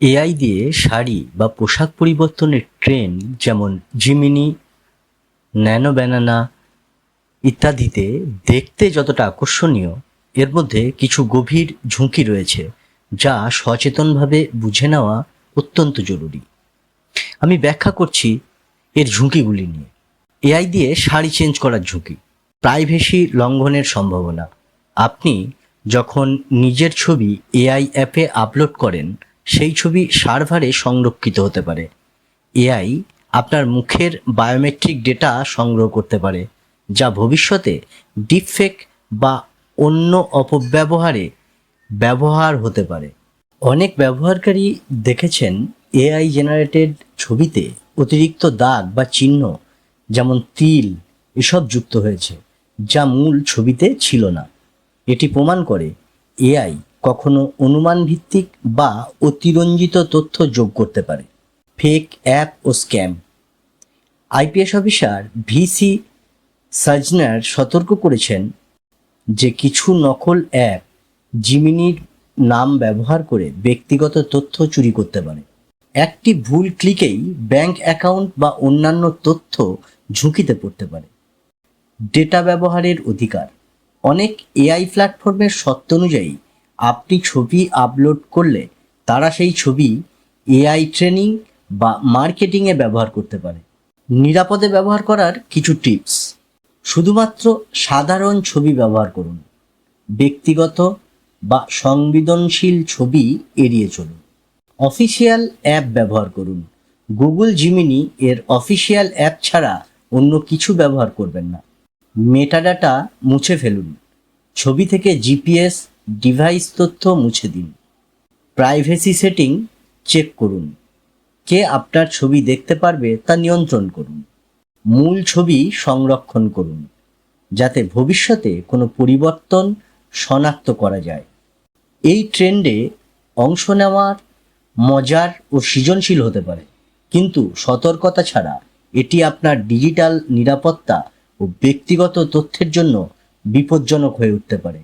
AI দিয়ে শাড়ি বা পোশাক পরিবর্তনের ট্রেন্ড যেমন জিমিনি ন্যানো ব্যানানা ইত্যাদিতে দেখতে যতটা আকর্ষণীয়, এর মধ্যে কিছু গভীর ঝুঁকি রয়েছে যা সচেতনভাবে বুঝে নেওয়া অত্যন্ত জরুরি। আমি ব্যাখ্যা করছি এর ঝুঁকিগুলি নিয়ে। এআই দিয়ে শাড়ি চেঞ্জ করার ঝুঁকি প্রাইভেসি লঙ্ঘনের সম্ভাবনা। আপনি যখন নিজের ছবি এআই অ্যাপে আপলোড করেন সেই ছবি সার্ভারে সংরক্ষিত হতে পারে। এআই আপনার মুখের বায়োমেট্রিক ডেটা সংগ্রহ করতে পারে, যা ভবিষ্যতে ডিপফেক বা অন্য অপব্যবহারে ব্যবহার হতে পারে। অনেক ব্যবহারকারী দেখেছেন এআই জেনারেটেড ছবিতে অতিরিক্ত দাগ বা চিহ্ন, যেমন তিল, এসব যুক্ত হয়েছে, যা মূল ছবিতে ছিল না। এটি প্রমাণ করে এআই কখনো অনুমান ভিত্তিক বা অতিরঞ্জিত তথ্য যোগ করতে পারে। ফেক অ্যাপ ও scam. IPS officer VC Sajjanar সতর্ক করেছেন যে কিছু নকল অ্যাপ জিমিনির নাম ব্যবহার করে ব্যক্তিগত তথ্য চুরি করতে পারে। একটি ভুল ক্লিকেই ব্যাংক অ্যাকাউন্ট বা অন্যান্য তথ্য ঝুঁকিতে পড়তে পারে। ডেটা ব্যবহারের অধিকার। অনেক এআই প্ল্যাটফর্মের সত্য অনুযায়ী আপনি ছবি আপলোড করলে তারা সেই ছবি এআই ট্রেনিং বা মার্কেটিংয়ে ব্যবহার করতে পারে। নিরাপদে ব্যবহার করার কিছু টিপস শুধুমাত্র সাধারণ ছবি ব্যবহার করুন। ব্যক্তিগত বা সংবেদনশীল ছবি এড়িয়ে চলুন। অফিসিয়াল অ্যাপ ব্যবহার করুন। গুগল জিমিনি এর অফিসিয়াল অ্যাপ ছাড়া অন্য কিছু ব্যবহার করবেন না। মেটাডাটা মুছে ফেলুন। ছবি থেকে জিপিএস ডিভাইস তথ্য মুছে দিন। প্রাইভেসি সেটিং চেক করুন। কে আপনার ছবি দেখতে পারবে তা নিয়ন্ত্রণ করুন। মূল ছবি সংরক্ষণ করুন, যাতে ভবিষ্যতে কোনো পরিবর্তন শনাক্ত করা যায়। এই ট্রেন্ডে অংশ নেওয়ার মজার ও সৃজনশীল হতে পারে, কিন্তু সতর্কতা ছাড়া এটি আপনার ডিজিটাল নিরাপত্তা ও ব্যক্তিগত তথ্যের জন্য বিপজ্জনক হয়ে উঠতে পারে।